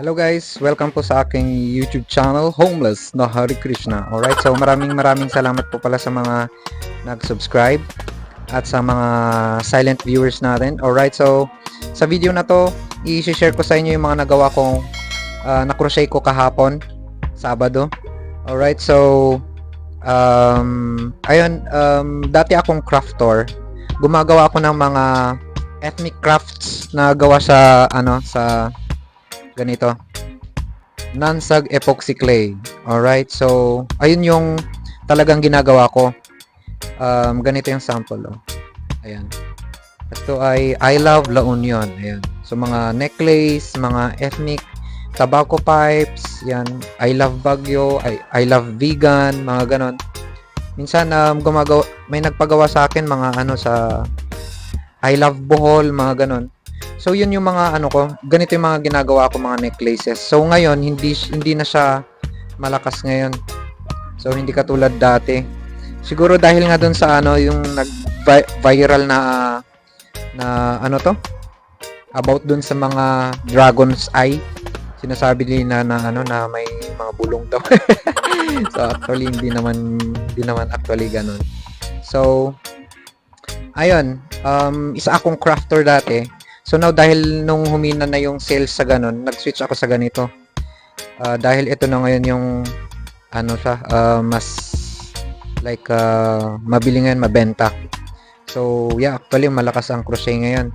Hello guys, welcome po sa aking YouTube channel, Homeless na Hari Krishna. Alright, so maraming maraming salamat po pala sa mga nag-subscribe at sa mga silent viewers natin. Alright, so sa video na to, i-share ko sa inyo yung mga nagawa kong uh, na-crochet ko kahapon, Sabado. Alright, so um, ayun, um, dati akong crafter. Gumagawa ako ng mga ethnic crafts na gawa sa ano sa ganito. Nansag epoxy clay. Alright, so ayun yung talagang ginagawa ko. Um, ganito yung sample. Oh. Ayan. Ito ay I Love La Union. Ayan. So mga necklace, mga ethnic, tobacco pipes, yan. I Love Baguio, I, I Love Vegan, mga ganon. Minsan um, gumagawa, may nagpagawa sa akin mga ano sa I Love Bohol, mga ganon. So yun yung mga ano ko, ganito yung mga ginagawa ko mga necklaces. So ngayon hindi hindi na siya malakas ngayon. So hindi katulad dati. Siguro dahil nga doon sa ano yung nag viral na na ano to? About doon sa mga dragon's eye. Sinasabi nila na ano na may mga bulong daw. so actually hindi naman hindi naman actually ganun. So ayun, um, isa akong crafter dati. So now dahil nung humina na yung sales sa ganun, nag-switch ako sa ganito. Uh, dahil ito na ngayon yung ano siya, uh, mas like uh, mabili ngayon mabenta. So yeah, actually malakas ang crochet ngayon.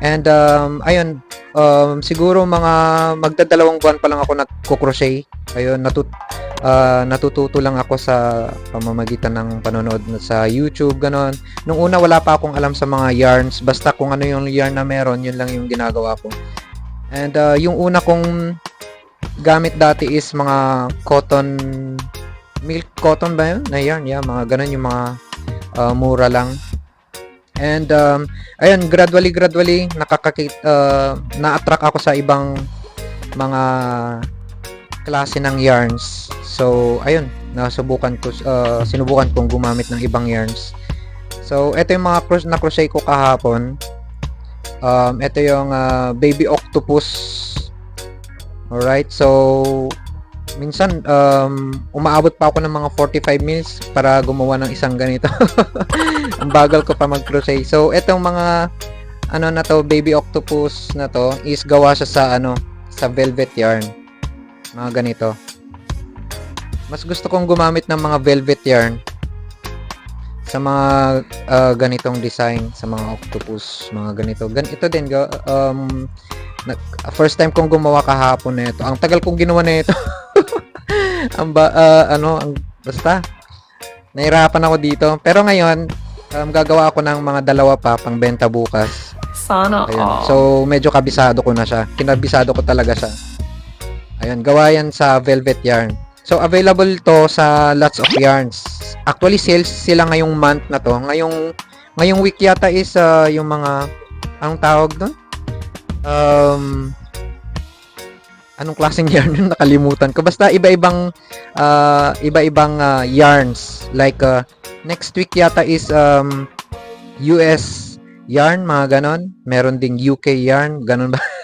And um, ayun, um, siguro mga magdadalawang buwan pa lang ako nagko-crochet. Ayun, natut uh, natututo lang ako sa pamamagitan ng panonood sa YouTube, ganon. Nung una, wala pa akong alam sa mga yarns. Basta kung ano yung yarn na meron, yun lang yung ginagawa ko. And uh, yung una kong gamit dati is mga cotton, milk cotton ba yun? Na yarn, yeah, mga ganon yung mga uh, mura lang. And um, ayun, gradually gradually nakakakit uh, na-attract ako sa ibang mga klase ng yarns. So, ayun, nasubukan ko uh, sinubukan kong gumamit ng ibang yarns. So, ito yung mga na crochet ko kahapon. Um, ito yung uh, baby octopus. Alright, so minsan um, umaabot pa ako ng mga 45 minutes para gumawa ng isang ganito. Ang bagal ko pa mag-crochet. So, etong mga ano na to, baby octopus na to is gawa siya sa ano, sa velvet yarn. Mga ganito. Mas gusto kong gumamit ng mga velvet yarn sa mga uh, ganitong design sa mga octopus, mga ganito. Ganito din um first time kong gumawa kahapon nito. Ang tagal kong ginawa nito. ang ba, uh, ano, ang, basta, nahirapan ako dito. Pero ngayon, um, gagawa ako ng mga dalawa pa pang benta bukas. Sana Ayun. So, medyo kabisado ko na siya. Kinabisado ko talaga siya. Ayun, gawa yan sa velvet yarn. So, available to sa lots of yarns. Actually, sales sila ngayong month na to. Ngayong, ngayong week yata is uh, yung mga, anong tawag doon? Um, anong klaseng yarn yun? Nakalimutan ko. Basta iba-ibang, uh, iba-ibang uh, yarns. Like, uh, next week yata is um, US yarn, mga ganon. Meron ding UK yarn, ganon ba?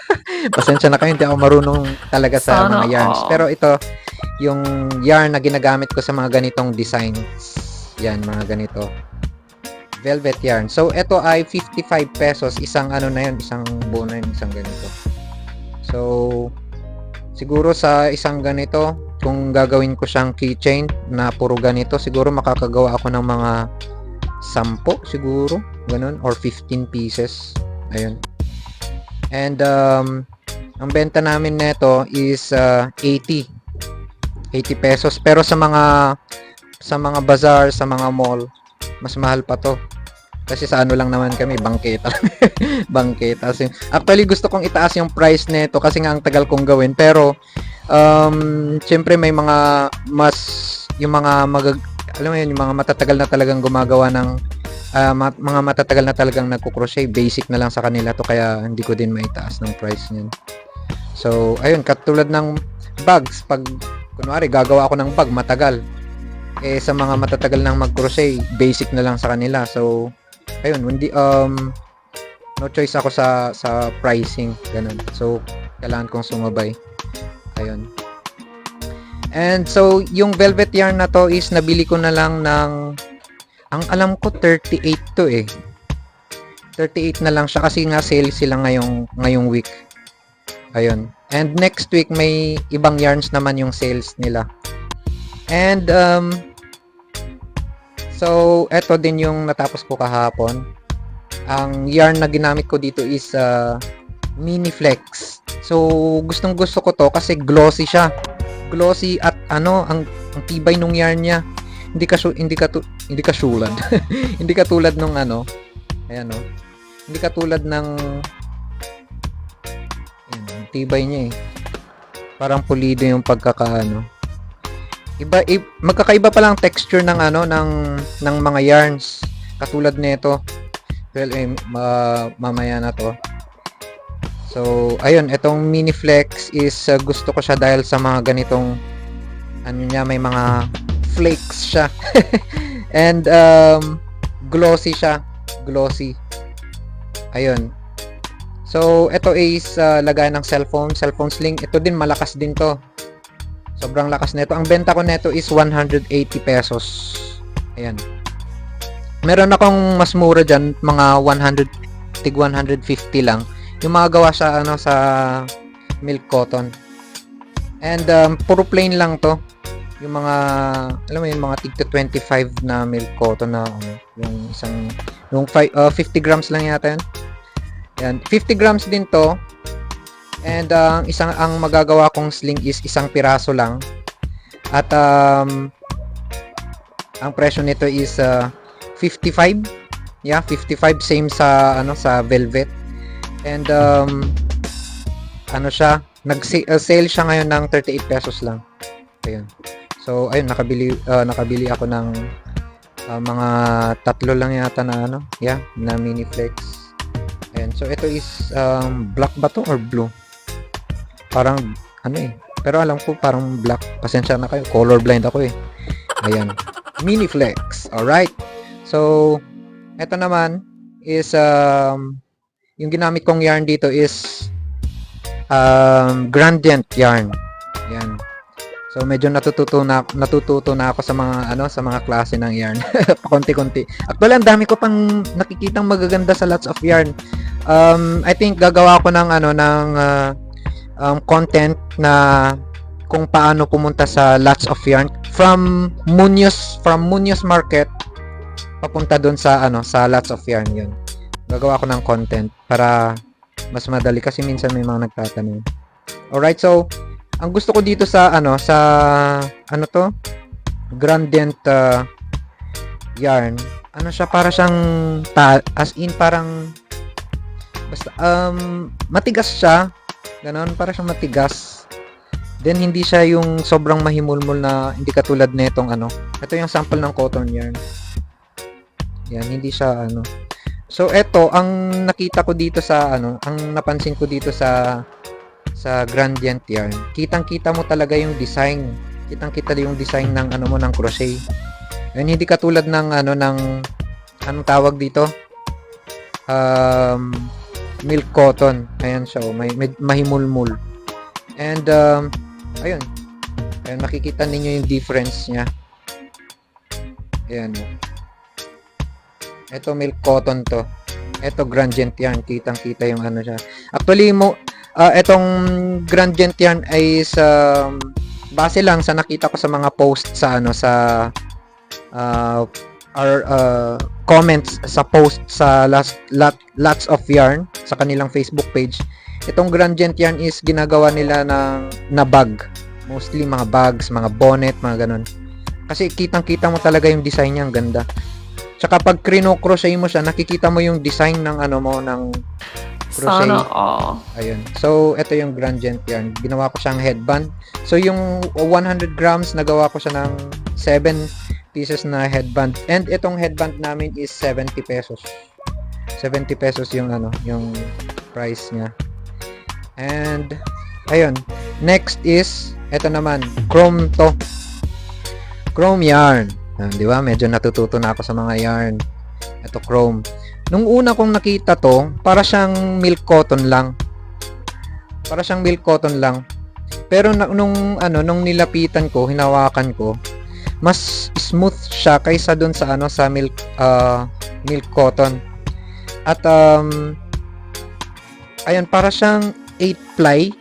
Pasensya na kayo, hindi ako marunong talaga sa Sana mga yarns. all. Pero ito, yung yarn na ginagamit ko sa mga ganitong designs. Yan, mga ganito. Velvet yarn. So, ito ay 55 pesos. Isang ano na yun, isang buo na yun, isang ganito. So, siguro sa isang ganito, kung gagawin ko siyang keychain na puro ganito, siguro makakagawa ako ng mga 10 siguro, ganun, or 15 pieces. Ayun. And, um, ang benta namin nito is uh, 80. 80 pesos. Pero sa mga sa mga bazaar, sa mga mall, mas mahal pa to. Kasi sa ano lang naman kami, bangketa. bangketa. Kasi, actually, gusto kong itaas yung price nito kasi nga ang tagal kong gawin. Pero, um, syempre may mga mas, yung mga mag, alam mo yun, yung mga matatagal na talagang gumagawa ng ah, mat- mga matatagal na talagang nagko-crochet, basic na lang sa kanila to kaya hindi ko din maitaas ng price niyan. So, ayun, katulad ng bags, pag kunwari gagawa ako ng bag matagal, eh sa mga matatagal nang mag-crochet, basic na lang sa kanila. So, ayun, hindi um no choice ako sa sa pricing, ganun. So, kailangan kong sumabay. Ayun. And so, yung velvet yarn na to is nabili ko na lang ng ang alam ko 38 to eh. 38 na lang siya kasi nga sale sila ngayong ngayong week. Ayun. And next week may ibang yarns naman yung sales nila. And um so eto din yung natapos ko kahapon. Ang yarn na ginamit ko dito is uh, Mini Flex. So gustong gusto ko to kasi glossy siya. Glossy at ano ang, ang tibay nung yarn niya. Hindi ka hindi ka hindi ka sulad. hindi ka tulad nung ano. Ayan oh. Hindi ka tulad ng Ayan, tibay niya eh. Parang pulido yung pagkakaano. Iba, i- magkakaiba pa lang texture ng ano ng ng mga yarns katulad nito. Well, eh, ma- mamaya na to. So, ayun, itong mini flex is uh, gusto ko siya dahil sa mga ganitong ano niya, may mga flakes siya. And um, glossy siya. Glossy. Ayun. So, ito is uh, lagay ng cellphone, cellphone sling. Ito din malakas din to. Sobrang lakas nito. Ang benta ko nito is 180 pesos. Ayan. Meron akong mas mura dyan, mga 100 tig 150 lang. Yung mga gawa sa ano sa milk cotton. And um, puro plain lang to. Yung mga alam mo yung mga tig 25 na milk cotton na ano, yung isang yung fi- uh, 50 grams lang yata yun. Yan, 50 grams din to. And uh, ang isang ang magagawa kong sling is isang piraso lang. At um, ang presyo nito is uh, 55. Yeah, 55 same sa ano sa velvet. And um, ano siya, nag-sale siya ngayon ng 38 pesos lang. Ayun. So, ayun, nakabili uh, nakabili ako ng uh, mga tatlo lang yata na ano, yeah, na mini flex. Ayan. So, ito is um, black ba to or blue? Parang, ano eh. Pero alam ko parang black. Pasensya na kayo. Colorblind ako eh. Ayan. Mini flex. Alright. So, ito naman is um, yung ginamit kong yarn dito is um, gradient yarn. Yan. So medyo natututo na natututo na ako sa mga ano sa mga klase ng yarn. Pakonti-konti. Actually, ang dami ko pang nakikitang magaganda sa lots of yarn. Um, I think gagawa ko ng ano ng uh, um, content na kung paano pumunta sa lots of yarn from Munoz from Munoz Market papunta doon sa ano sa lots of yarn yun. Gagawa ko ng content para mas madali kasi minsan may mga nagtatanong. Alright, so ang gusto ko dito sa ano sa ano to? Gradient uh, yarn. Ano siya para siyang ta- as in parang basta um matigas siya. Ganon para siyang matigas. Then hindi siya yung sobrang mahimulmul na hindi katulad nitong ano ito yung sample ng cotton yarn. Yan hindi siya ano. So eto ang nakita ko dito sa ano ang napansin ko dito sa sa gradient yarn, kitang-kita mo talaga yung design. Kitang-kita yung design ng ano mo ng crochet. Yan hindi katulad ng ano ng anong tawag dito? Um, milk cotton. Ayan siya, oh, may, may mahimulmul. And um, ayun. Ayun makikita ninyo yung difference niya. Ayan. oh. Ito milk cotton to. Ito gradient yarn, kitang-kita yung ano siya. Actually mo Ah, etong gradient yarn ay sa base lang sa nakita ko sa mga post sa ano sa uh, our uh, comments sa post sa last lot, lots of yarn sa kanilang Facebook page. Itong gradient yarn is ginagawa nila ng na bag. Mostly mga bags, mga bonnet, mga ganun. Kasi kitang-kita mo talaga yung design niya, ang ganda. Tsaka pag crino-crochet mo siya, nakikita mo yung design ng ano mo ng crochet. Sana all. Ayun. So, ito yung gradient yarn. Ginawa ko siyang headband. So, yung 100 grams, nagawa ko siya ng 7 pieces na headband. And itong headband namin is 70 pesos. 70 pesos yung ano, yung price niya. And, ayun. Next is, ito naman, chrome to. Chrome yarn. Ah, di ba? Medyo natututo na ako sa mga yarn. Ito, chrome. Nung una kong nakita to, para siyang milk cotton lang. Para siyang milk cotton lang. Pero na, nung ano nung nilapitan ko, hinawakan ko, mas smooth siya kaysa doon sa ano sa milk uh, milk cotton. At um ayan para siyang 8 ply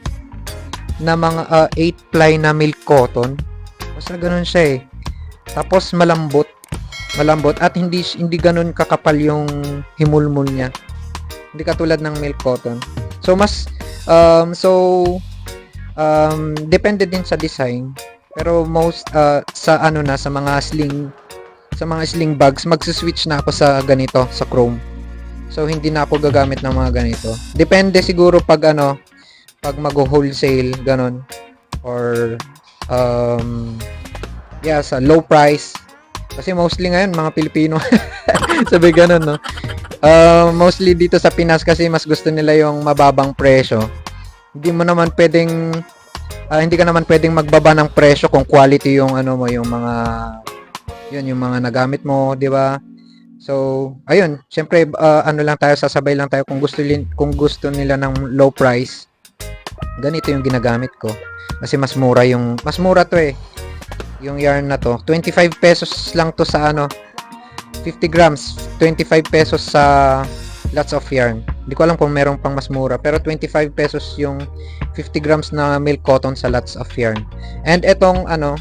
na mga 8 ply na milk cotton. Basta ganun siya eh. Tapos malambot. Malambot at hindi hindi ganun kakapal yung himulmul niya. Hindi katulad ng milk cotton. So mas um so um depende din sa design. Pero most uh, sa ano na sa mga sling sa mga sling bags magsi-switch na ako sa ganito sa chrome. So hindi na ako gagamit ng mga ganito. Depende siguro pag ano pag mag-wholesale ganon or um yeah sa low price kasi mostly ngayon mga Pilipino. Sabi ganun no? Uh, mostly dito sa Pinas kasi mas gusto nila yung mababang presyo. Hindi mo naman pwedeng ah, hindi ka naman pwedeng magbaba ng presyo kung quality yung ano mo yung mga yun yung mga nagamit mo di ba? So ayun syempre ah, ano lang tayo sasabay lang tayo kung gusto kung gusto nila ng low price ganito yung ginagamit ko. Kasi mas mura yung mas mura to eh yung yarn na to. 25 pesos lang to sa ano 50 grams. 25 pesos sa lots of yarn. Hindi ko alam kung meron pang mas mura pero 25 pesos yung 50 grams na milk cotton sa lots of yarn. And etong ano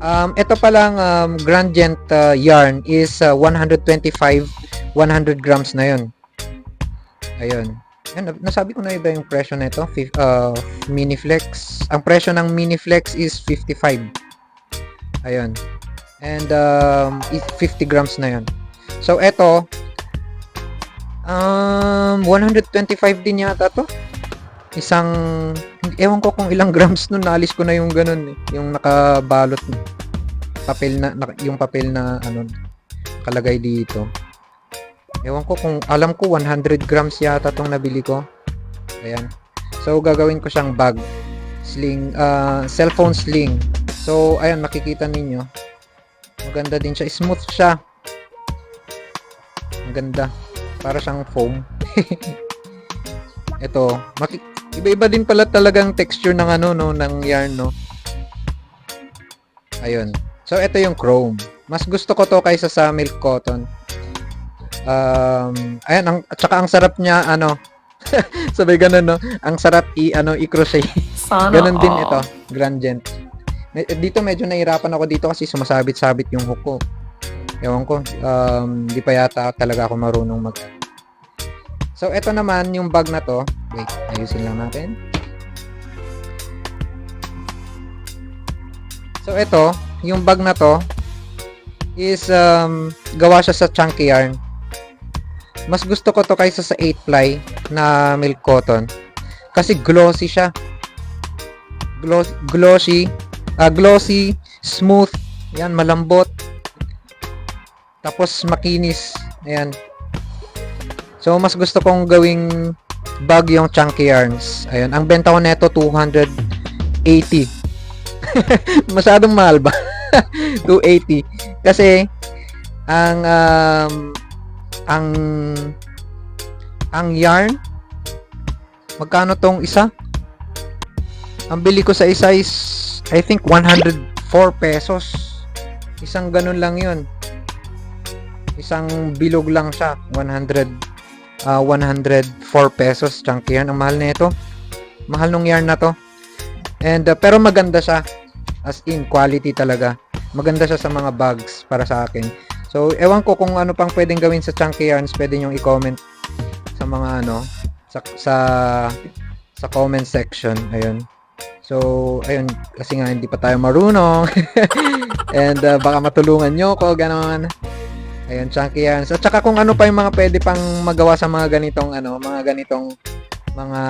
um, ito palang um, Grand Gent uh, yarn is uh, 125 100 grams na yun. Ayun. Yan, nasabi ko na iba yung presyo nito uh, mini flex ang presyo ng mini flex is 55 ayun. And um, is 50 grams na yun. So eto um 125 din yata to. Isang ewan ko kung ilang grams nun naalis ko na yung ganun eh, yung nakabalot papel na, na yung papel na ano kalagay dito. Ewan ko kung alam ko 100 grams yata tong nabili ko. Ayan. So gagawin ko siyang bag. Sling uh, cellphone sling so ayan makikita ninyo. Maganda din siya. Smooth siya. Maganda. Para siyang foam. Ito. Maki- iba-iba din pala talagang texture ng ano no ng yarn no. Ayun. So ito yung chrome. Mas gusto ko to kaysa sa milk cotton. Um ayan ang at saka ang sarap niya ano sabi ganun no. Ang sarap i ano i-crochet. Sana ganun din all. ito. Grand gent dito medyo nahirapan ako dito kasi sumasabit-sabit yung hook ko. Ewan ko um di pa yata talaga ako marunong mag so ito naman yung bag na to. Wait ayusin lang natin. So ito yung bag na to is um, gawa siya sa chunky yarn. Mas gusto ko to kaysa sa 8 ply na milk cotton. Kasi glossy siya. Glo- glossy ah, glossy smooth yan malambot. Tapos makinis ayan. So mas gusto kong gawing bag yung chunky yarns. Ayun ang benta ko neto 280 masyadong mahal ba? 280 kasi ang um, ang ang yarn magkano tong isa? Ang bili ko sa isa is I think 104 pesos. Isang ganun lang yun. Isang bilog lang siya. 100 ah, 104 pesos. Chunky yarn ang mahal na ito. Mahal nung yarn na to. And uh, pero maganda siya. As in quality talaga. Maganda siya sa mga bags para sa akin. So ewan ko kung ano pang pwedeng gawin sa chunky yarns. Pwede nyo i-comment sa mga ano sa sa sa comment section. Ayun so ayun kasi nga hindi pa tayo marunong. And uh, baka matulungan nyo ko ganon. Ayun chunky yarns. At saka kung ano pa yung mga pwede pang magawa sa mga ganitong ano mga ganitong mga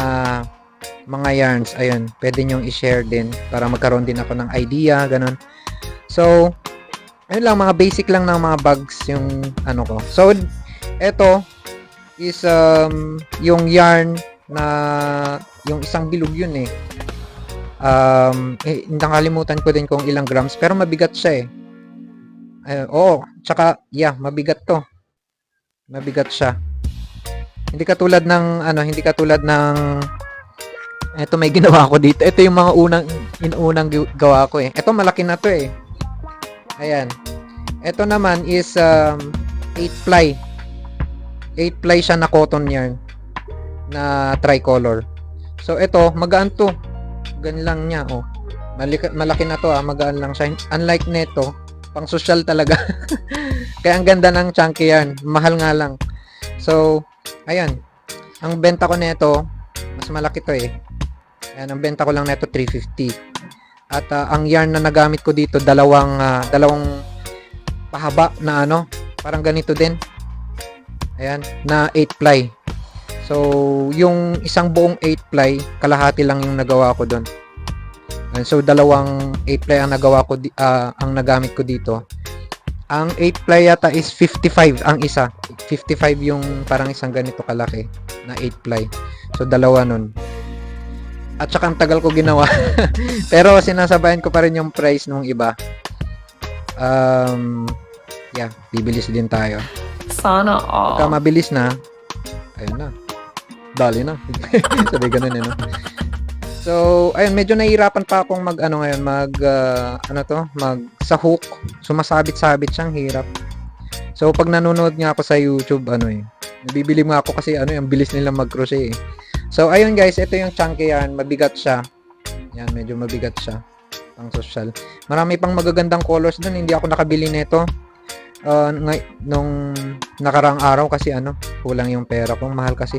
mga yarns ayun pwede nyong i-share din para magkaroon din ako ng idea ganon. So ayun lang mga basic lang ng mga bags yung ano ko. So eto is um, yung yarn na yung isang bilog yun eh um, eh, nakalimutan ko din kung ilang grams pero mabigat siya eh eh, oo, tsaka, yeah, mabigat to. Mabigat siya. Hindi katulad ng, ano, hindi katulad ng, Ito may ginawa ko dito. Ito yung mga unang inunang gawa ko eh. Ito malaki na to eh. Ayan. Ito naman is um, 8 ply. 8 ply siya na cotton yarn na tricolor. So ito, magaan to. Ganyan lang niya oh. Malaki, malaki na to ah, magaan lang siya. Unlike neto, pang social talaga. Kaya ang ganda ng chunky yarn. Mahal nga lang. So, ayan. Ang benta ko nito, mas malaki to eh. Ayan, ang benta ko lang nito 350. At ah, ang yarn na nagamit ko dito, dalawang ah, dalawang pahaba na ano, parang ganito din. Ayan, na 8 ply. So, yung isang buong 8 ply, kalahati lang yung nagawa ko doon. And so, dalawang 8 ply ang nagawa ko, di- ah, ang nagamit ko dito. Ang 8 ply yata is 55 ang isa. 55 yung parang isang ganito kalaki na 8 ply. So, dalawa nun. At saka ang tagal ko ginawa. Pero sinasabayan ko pa rin yung price nung iba. Um, yeah, bibilis din tayo. Sana Pagka all. mabilis na, ayun na. Dali na. Sabi ganun eh, no? So, ayun, medyo nahihirapan pa akong mag, ano ngayon, mag, ah, ano to, mag, sa hook. Sumasabit-sabit siyang hirap. So, pag nanonood nga ako sa YouTube, ano eh, nabibili nga ako kasi, ano, yung bilis nila mag-crochet eh. So, ayun guys, ito yung chunky yan, mabigat siya. Yan, medyo mabigat siya. Pang social. Marami pang magagandang colors dun, hindi ako nakabili nito. Uh, ngay- nung nakarang araw kasi ano, kulang yung pera ko, mahal kasi.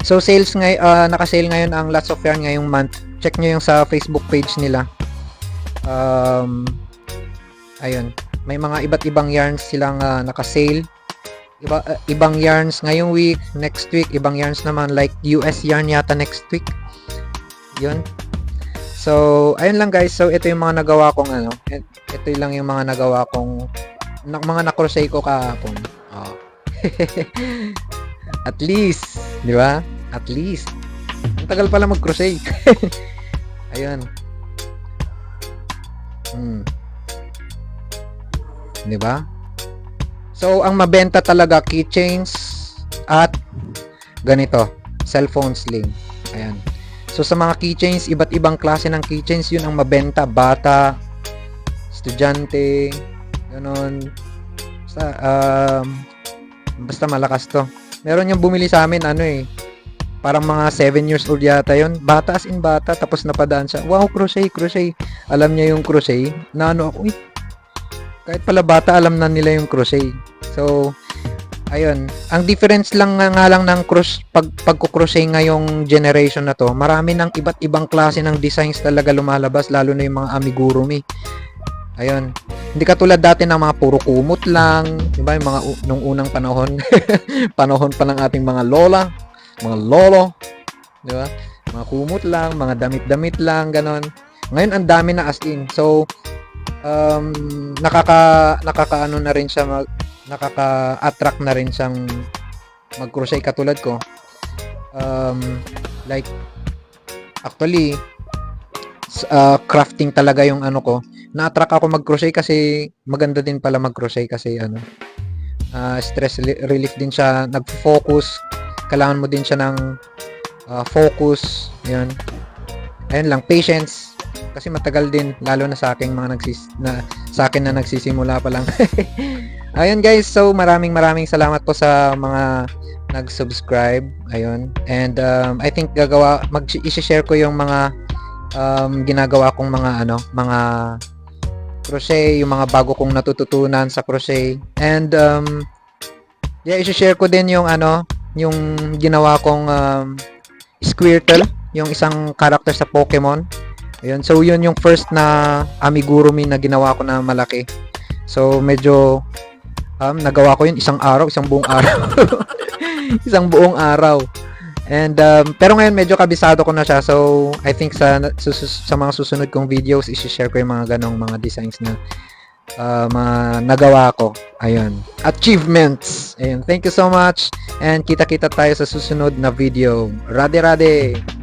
So sales ngay ah, naka-sale ngayon ang Lots of Yarn ngayong month. Check nyo yung sa Facebook page nila. Um, ayun, may mga iba't ibang yarns silang ah, naka-sale. Iba, ah, ibang yarns ngayong week, next week, ibang yarns naman like US yarn yata next week. Yun. So, ayun lang guys. So, ito yung mga nagawa kong ano. Ito lang yung mga nagawa kong na, mga na-crochet ko kahapon. Oh. At least, di ba? At least. Ang tagal pala mag-crochet. Ayun. Hmm. Di ba? So, ang mabenta talaga keychains at ganito, cellphone sling. Ayan. So, sa mga keychains, iba't ibang klase ng keychains, yun ang mabenta. Bata, estudyante, ganon. Basta, um, basta malakas to. Meron yung bumili sa amin, ano eh, parang mga 7 years old yata yon Bata as in bata, tapos napadaan siya. Wow, crochet, crochet. Alam niya yung crochet. Na ano ako, uy, kahit pala bata, alam na nila yung crochet. So, ayun. Ang difference lang nga, nga lang ng cross, pag, pagkukrochet ngayong generation na to, marami ng iba't ibang klase ng designs talaga lumalabas, lalo na yung mga amigurumi. Ayun. Hindi katulad dati ng mga puro kumot lang, 'di ba? Yung mga nung unang panahon, panahon pa ng ating mga lola, mga lolo, 'di ba? Mga kumot lang, mga damit-damit lang, ganon. Ngayon ang dami na as in. So um nakaka nakakaano na rin siya mag, nakaka-attract na rin siyang mag-crochet katulad ko. Um like actually uh, crafting talaga yung ano ko na-attract ako mag-crochet kasi maganda din pala mag-crochet kasi ano ah, stress li- relief din siya nag-focus kailangan mo din siya ng ah, focus yun. Ayun lang patience. Kasi matagal din lalo na sa aking mga nagsis na sa akin na nagsisimula pa lang. Ayun guys so maraming maraming salamat po sa mga nag-subscribe. Ayun. And um, I think gagawa mag i-share ko yung mga um, ginagawa kong mga ano mga crochet, yung mga bago kong natututunan sa crochet. And um yeah, i-share ko din yung ano, yung ginawa kong um, Squirtle, yung isang character sa Pokemon. Ayun, so yun yung first na amigurumi na ginawa ko na malaki. So medyo um, nagawa ko yun isang araw, isang buong araw. isang buong araw. And um, pero ngayon medyo kabisado ko na siya. So I think sa sus- sa mga susunod kong videos i-share ko yung mga ganong mga designs na uh, nagawa ko. Ayun. Achievements. Ayun. Thank you so much and kita-kita tayo sa susunod na video. Rade rade.